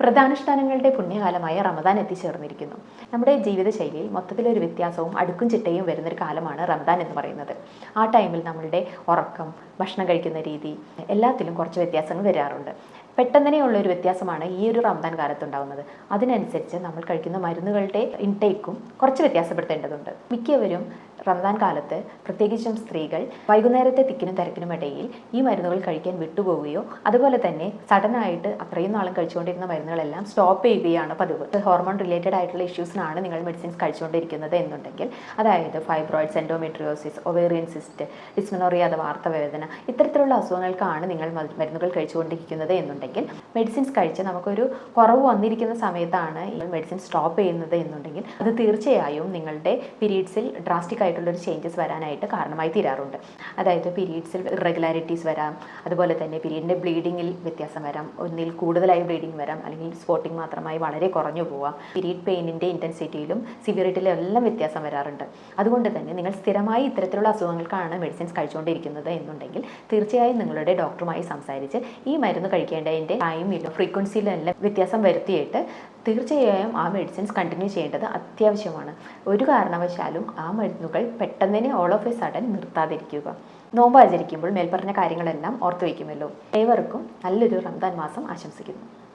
വ്രതാനുഷ്ഠാനങ്ങളുടെ പുണ്യകാലമായ റമദാൻ എത്തിച്ചേർന്നിരിക്കുന്നു. നമ്മുടെ ജീവിതശൈലിയിൽ മൊത്തത്തിലൊരു വ്യത്യാസവും അടുക്കും ചിട്ടയും വരുന്നൊരു കാലമാണ് റമദാൻ എന്ന് പറയുന്നത്. ആ ടൈമിൽ നമ്മളുടെ ഉറക്കം ഭക്ഷണം കഴിക്കുന്ന രീതി എല്ലാത്തിലും കുറച്ച് വ്യത്യാസങ്ങൾ വരാറുണ്ട്. പെട്ടെന്നനെയുള്ള ഒരു വ്യത്യാസമാണ് ഈ ഒരു റംദാൻ കാലത്ത് ഉണ്ടാകുന്നത് അതിനനുസരിച്ച് നമ്മൾ കഴിക്കുന്ന മരുന്നുകളുടെ ഇൻടേക്കും കുറച്ച് വ്യത്യാസപ്പെടുത്തേണ്ടതുണ്ട്. മിക്കവരും റംദാൻ കാലത്ത് പ്രത്യേകിച്ചും സ്ത്രീകൾ വൈകുന്നേരത്തെ തിക്കിനും തിരക്കിനും ഇടയിൽ ഈ മരുന്നുകൾ കഴിക്കാൻ വിട്ടുപോവുകയോ അതുപോലെ തന്നെ സഡനായിട്ട് അത്രയും നാളും കഴിച്ചുകൊണ്ടിരുന്ന മരുന്നുകളെല്ലാം സ്റ്റോപ്പ് ചെയ്യുകയാണ് പതിവ്. ഹോർമോൺ റിലേറ്റഡ് ആയിട്ടുള്ള ഇഷ്യൂസിനാണ് നിങ്ങൾ മെഡിസിൻസ് കഴിച്ചുകൊണ്ടിരിക്കുന്നത് എന്നുണ്ടെങ്കിൽ അതായത് fibroids endometriosis ovarian cyst dysmenorrhoea അഥവാ ആർത്തവേദന ഇത്തരത്തിലുള്ള അസുഖങ്ങൾക്കാണ് നിങ്ങൾ മരുന്നുകൾ കഴിച്ചുകൊണ്ടിരിക്കുന്നത് എന്നുണ്ടെങ്കിൽ മെഡിസിൻസ് കഴിച്ച് നമുക്കൊരു കുറവ് വന്നിരിക്കുന്ന സമയത്താണ് ഈ മെഡിസിൻ സ്റ്റോപ്പ് ചെയ്യുന്നത് എന്നുണ്ടെങ്കിൽ അത് തീർച്ചയായും നിങ്ങളുടെ പീരീഡ്സിൽ ഡ്രാസ്റ്റിക് ആയിട്ടുള്ളൊരു ചേഞ്ചസ് വരാനായിട്ട് കാരണമായി തീരാറുണ്ട്. അതായത് പീരീഡ്സിൽ ഇറഗുലാരിറ്റീസ് വരാം അതുപോലെ തന്നെ പീരീഡിന്റെ ബ്ലീഡിങ്ങിൽ വ്യത്യാസം വരാം ഒന്നിൽ കൂടുതലായി ബ്ലീഡിങ് വരാം അല്ലെങ്കിൽ സ്പോട്ടിങ് മാത്രമായി വളരെ കുറഞ്ഞു പോവാം. പീരീഡ് പെയിനിന്റെ ഇന്റൻസിറ്റിയിലും സിവിയറിറ്റിയിലും എല്ലാം വ്യത്യാസം വരാറുണ്ട്. അതുകൊണ്ട് തന്നെ നിങ്ങൾ സ്ഥിരമായി ഇത്തരത്തിലുള്ള അസുഖങ്ങൾക്കാണ് മെഡിസിൻസ് കഴിച്ചുകൊണ്ടിരിക്കുന്നത് എന്നുണ്ടെങ്കിൽ തീർച്ചയായും നിങ്ങളുടെ ഡോക്ടറുമായി സംസാരിച്ച് ഈ മരുന്ന് കഴിക്കേണ്ടതിന്റെ ടൈമിലും ഫ്രീക്വൻസിയിലും എല്ലാം വ്യത്യാസം വരുത്തിയിട്ട് തീർച്ചയായും ആ മെഡിസിൻസ് കണ്ടിന്യൂ ചെയ്യേണ്ടത് അത്യാവശ്യമാണ്. ഒരു കാരണവശാലും ആ മരുന്നുകൾ പെട്ടെന്ന് ഓൾ ഓഫ് എ സഡൻ നിർത്താതിരിക്കുക. നോമ്പ് ആചരിക്കുമ്പോൾ മേൽപ്പറഞ്ഞ കാര്യങ്ങളെല്ലാം ഓർത്തു വയ്ക്കുമല്ലോ. ഏവർക്കും നല്ലൊരു റംദാൻ മാസം ആശംസിക്കുന്നു.